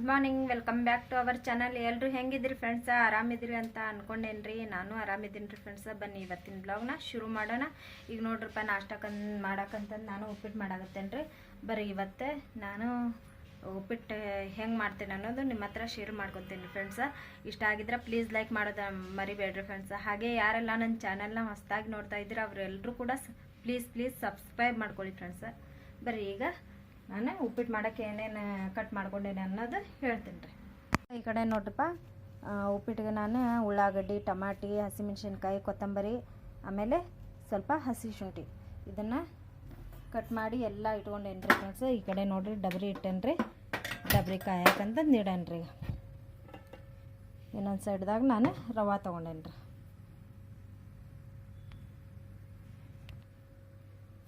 Good morning welcome back to our channel ಎಲ್ಲರೂ ಹೆಂಗಿದ್ರಿ friends ಆರಾಮಿದ್ರಿ ಅಂತ ಅನ್ಕೊಂಡೇನ್ರಿ? ನಾನು ಆರಾಮಿದ್ದೀನಿ ರೀ ಫ್ರೆಂಡ್ಸ ಬನ್ನಿ ಇವತ್ತಿನ ಬ್ಲಾಗ್ನ ಶುರು ಮಾಡೋಣ. ಈಗ ನೋಡ್ರಪ್ಪ ನಾಷ್ಟಕ್ಕಂದು ಮಾಡಕ್ಕಂತಂದು ನಾನು ಉಪ್ಪಿಟ್ಟು ಮಾಡಾಕತ್ತೇನೆ ರೀ ಬರೀ ಇವತ್ತೆ ನಾನು ಉಪ್ಪಿಟ್ಟು ಹೆಂಗೆ ಮಾಡ್ತೇನೆ ಅನ್ನೋದು ನಿಮ್ಮ ಹತ್ರ ಶೇರ್ ಮಾಡ್ಕೊತೀನಿ ಫ್ರೆಂಡ್ಸ ಇಷ್ಟ ಆಗಿದ್ರೆ ಪ್ಲೀಸ್ ಲೈಕ್ ಮಾಡೋದ ಮರಿಬೇಡ್ರಿ ಫ್ರೆಂಡ್ಸ ಹಾಗೆ ಯಾರೆಲ್ಲ ನನ್ನ ಚಾನಲ್ನ ಹೊಸದಾಗಿ ನೋಡ್ತಾ ಇದ್ದೀರ ಅವರೆಲ್ಲರೂ ಕೂಡ ಪ್ಲೀಸ್ ಪ್ಲೀಸ್ ಸಬ್ಸ್ಕ್ರೈಬ್ ಮಾಡ್ಕೊಳ್ಳಿ ಫ್ರೆಂಡ್ಸ ಬರೀ ಈಗ ನಾನು ಉಪ್ಪಿಟ್ಟು ಮಾಡೋಕ್ಕೆ ಏನೇನು ಕಟ್ ಮಾಡ್ಕೊಂಡೇನೆ ಅನ್ನೋದು ಹೇಳ್ತೀನಿ ರೀ. ಈ ಕಡೆ ನೋಡ್ರಪ್ಪ ಉಪ್ಪಿಟ್ಟಿಗೆ ನಾನು ಉಳ್ಳಾಗಡ್ಡಿ, ಟಮಾಟಿ, ಹಸಿಮೆಣ್ಸಿನ್ಕಾಯಿ, ಕೊತ್ತಂಬರಿ, ಆಮೇಲೆ ಸ್ವಲ್ಪ ಹಸಿ ಶುಂಠಿ. ಇದನ್ನು ಕಟ್ ಮಾಡಿ ಎಲ್ಲ ಇಟ್ಕೊಂಡೇನು ರೀ ಫ್ರೆಂಡ್ಸ್. ಈ ಕಡೆ ನೋಡಿರಿ ಡಬರಿ ಇಟ್ಟೇನಿ ರೀ. ಡಬರಿ ಕಾಯಕಂತಂದು ರೀ ಇನ್ನೊಂದು ಸೈಡ್ದಾಗ ನಾನು ರವೆ ತೊಗೊಂಡೇನಿ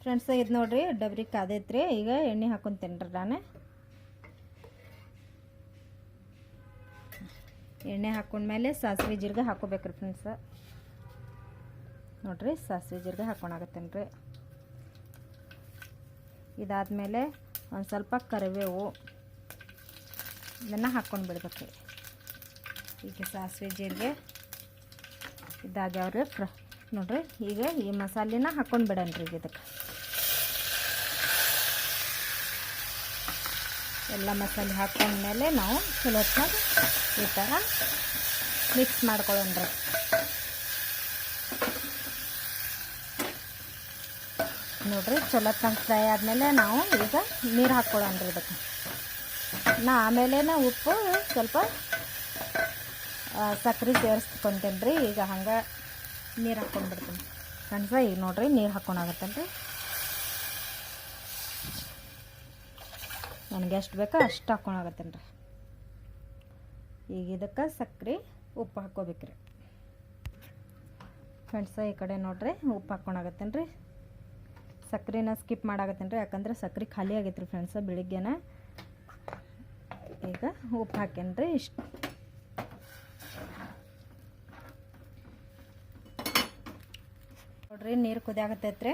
ಫ್ರೆಂಡ್ಸ್, ಇದು ನೋಡಿರಿ, ಡಬ್ರಿ ಕಾದೈತ್ರಿ ಈಗ ಎಣ್ಣೆ ಹಾಕೊಂಡು ರೀ ನಾನು. ಎಣ್ಣೆ ಹಾಕೊಂಡ್ಮೇಲೆ ಸಾಸಿವೆ ಜೀರಿಗೆ ಹಾಕೋಬೇಕ್ರಿ ಫ್ರೆಂಡ್ಸ್. ನೋಡ್ರಿ, ಸಾಸಿವೆ ಜೀರಿಗೆ ಹಾಕೊಂಡಾಗತ್ತೇನ್ರಿ ಇದಾದಮೇಲೆ ಒಂದು ಸ್ವಲ್ಪ ಕರಿಬೇವು. ಇದನ್ನು ಹಾಕ್ಕೊಂಡು ಬಿಡ್ಬೇಕ್ರಿ. ಈಗ ಸಾಸಿವೆ ಜೀರಿಗೆ ಇದಾಗ್ಯಾವ್ರಿ ಫ್ರ ನೋಡ್ರಿ, ಈಗ ಈ ಮಸಾಲಿನ ಹಾಕ್ಕೊಂಡು ಬಿಡನ್ರಿ ಈಗ ಇದಕ್ಕೆ. ಎಲ್ಲ ಮಸಾಲೆ ಹಾಕೊಂಡ್ಮೇಲೆ ನಾವು ಚಲೋ ಹೊತ್ನಾಗ ಈ ಥರ ಮಿಕ್ಸ್ ಮಾಡ್ಕೊಳ್ಳೋಣ್ರಿ ನೋಡ್ರಿ, ಚಲೋ ಹೊತ್ನಾಗ ಫ್ರೈ ಆದಮೇಲೆ ನಾವು ಈಗ ನೀರು ಹಾಕ್ಕೊಳ್ಳೋಣ್ರಿ ಇದಕ್ಕೆ. ನಾ ಆಮೇಲೆ ಉಪ್ಪು ಸ್ವಲ್ಪ ಸಕ್ಕರೆ ಸೇರಿಸ್ಕೊತೇನೆ ರೀ ಈಗ ಹಂಗೆ ನೀರು ಹಾಕ್ಕೊಂಡ್ಬಿಡ್ತೀನಿ ಫ್ರೆಂಡ್ಸ ಈಗ ನೋಡ್ರಿ ನೀರು ಹಾಕ್ಕೊಂಡಾಗತ್ತಂತೆ ನನಗೆ ಎಷ್ಟು ಬೇಕೋ ಅಷ್ಟು ಹಾಕ್ಕೊಳಗತ್ತೇನೆ ರೀ ಈಗ ಇದಕ್ಕೆ ಸಕ್ಕರೆ ಉಪ್ಪು ಹಾಕ್ಕೋಬೇಕ್ರಿ. ಫ್ರೆಂಡ್ಸ ಈ ಕಡೆ ನೋಡ್ರಿ ಉಪ್ಪು ಹಾಕ್ಕೊಳಗತ್ತೇನೆ ರೀ ಸಕ್ಕರೆನ ಸ್ಕಿಪ್ ಮಾಡಾಕತ್ತೇನೆ ರೀ ಯಾಕಂದ್ರೆ ಸಕ್ಕರೆ ಖಾಲಿ ಆಗೈತೆ ರೀ ಫ್ರೆಂಡ್ಸ, ಬೆಳಿಗ್ಗೆನ. ಈಗ ಉಪ್ಪು ಹಾಕೇನಿ ರೀ ಇಷ್ಟು ನೋಡ್ರಿ, ನೀರು ಕುದಿಯಾಗತ್ತೈತ್ರಿ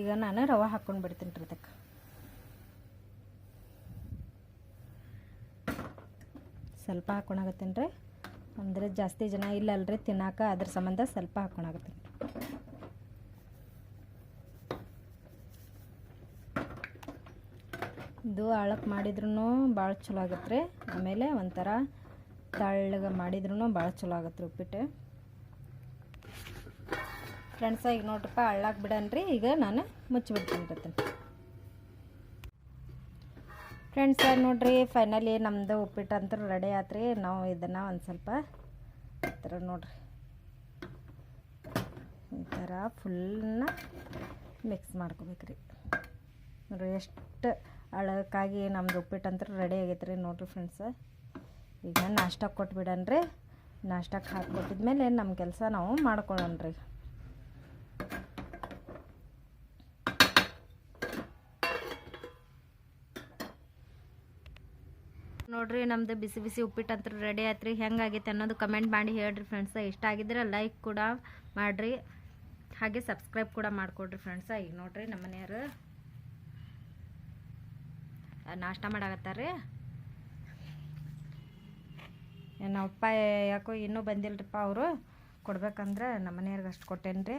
ಈಗ ನಾನು ರವೆ ಹಾಕೊಂಡು ಬಿಡ್ತೀನಿ ರೀ ಅದಕ್ಕೆ. ಸ್ವಲ್ಪ ಹಾಕ್ಕೊಳಕತ್ತೀನಿ ರೀ. ಅಂದರೆ ಜಾಸ್ತಿ ಜನ ಇಲ್ಲಲ್ರಿ ತಿನ್ನಾಕ, ಅದ್ರ ಸಂಬಂಧ ಸ್ವಲ್ಪ ಹಾಕ್ಕೊಳಕತ್ತೀನಿ ಇದು ಆಳಕ್ಕೆ ಮಾಡಿದ್ರೂ ಭಾಳ ಚಲೋ ಆಗತ್ತೆ ರೀ ಆಮೇಲೆ ಒಂಥರ ತಳ್ಳಗೆ ಮಾಡಿದ್ರೂ ಭಾಳ ಚಲೋ ಆಗತ್ತೆ ಉಪ್ಪಿಟ್ಟು. ಫ್ರೆಂಡ್ಸ ಈಗ ನೋಡ್ರಪ್ಪ, ಅಳ್ಳಾಕ್ ಬಿಡನ್ರಿ, ಈಗ ನಾನು ಮುಚ್ಚಿಬಿಡ್ತೀನಿ ಫ್ರೆಂಡ್ಸ ನೋಡ್ರಿ ಫೈನಲಿ ನಮ್ಮದು ಉಪ್ಪಿಟ್ಟು ಅಂತೂ ರೆಡಿ ಆತ್ರಿ. ನಾವು ಇದನ್ನು ಒಂದು ಸ್ವಲ್ಪ ಈ ಥರ ನೋಡ್ರಿ. ಈ ಥರ ಫುಲ್ನ ಮಿಕ್ಸ್ ಮಾಡ್ಕೋಬೇಕ್ರಿ. ನೋಡ್ರಿ, ಎಷ್ಟು ಅಳಕ್ಕಾಗಿ ನಮ್ದು ಉಪ್ಪಿಟ್ಟು ಅಂತೂ ರೆಡಿ ಆಗೈತೆ ರೀ ನೋಡ್ರಿ ಫ್ರೆಂಡ್ಸ ಈಗ ನಾಷ್ಟಕ್ಕೆ ಕೊಟ್ಬಿಡನ್ರಿ. ನಾಷ್ಟಕ್ಕೆ ಹಾಕ್ಕೊಟ್ಟಿದ್ಮೇಲೆ ನಮ್ಮ ಕೆಲಸ ನಾವು ಮಾಡ್ಕೊಳ್ಳೋಣ್ರಿ ನೋಡ್ರಿ, ನಮ್ದು ಬಿಸಿ ಬಿಸಿ ಉಪ್ಪಿಟ್ಟು ಅಂತ ರೆಡಿ ಆಯ್ತು ರೀ ಹೆಂಗಾಗೈತೆ ಅನ್ನೋದು ಕಮೆಂಟ್ ಮಾಡಿ ಹೇಳ್ರಿ ಫ್ರೆಂಡ್ಸ ಇಷ್ಟ ಆಗಿದ್ರೆ ಲೈಕ್ ಕೂಡ ಮಾಡಿರಿ. ಹಾಗೆ ಸಬ್ಸ್ಕ್ರೈಬ್ ಕೂಡ ಮಾಡಿಕೊಡ್ರಿ ಫ್ರೆಂಡ್ಸ ಈಗ ನೋಡ್ರಿ ನಮ್ಮ ಮನೆಯವರು. ನಾಷ್ಟ ಮಾಡಾಕತ್ತಾರ್ರಿ. ನಮ್ಮಪ್ಪ ಯಾಕೋ ಇನ್ನೂ ಬಂದಿಲ್ಲರಿಪ್ಪ ಅವರು. ಕೊಡ್ಬೇಕಂದ್ರೆ ನಮ್ಮ ಮನೆಯವ್ರಿಗೆ ಅಷ್ಟು ಕೊಟ್ಟೇನ್ರಿ.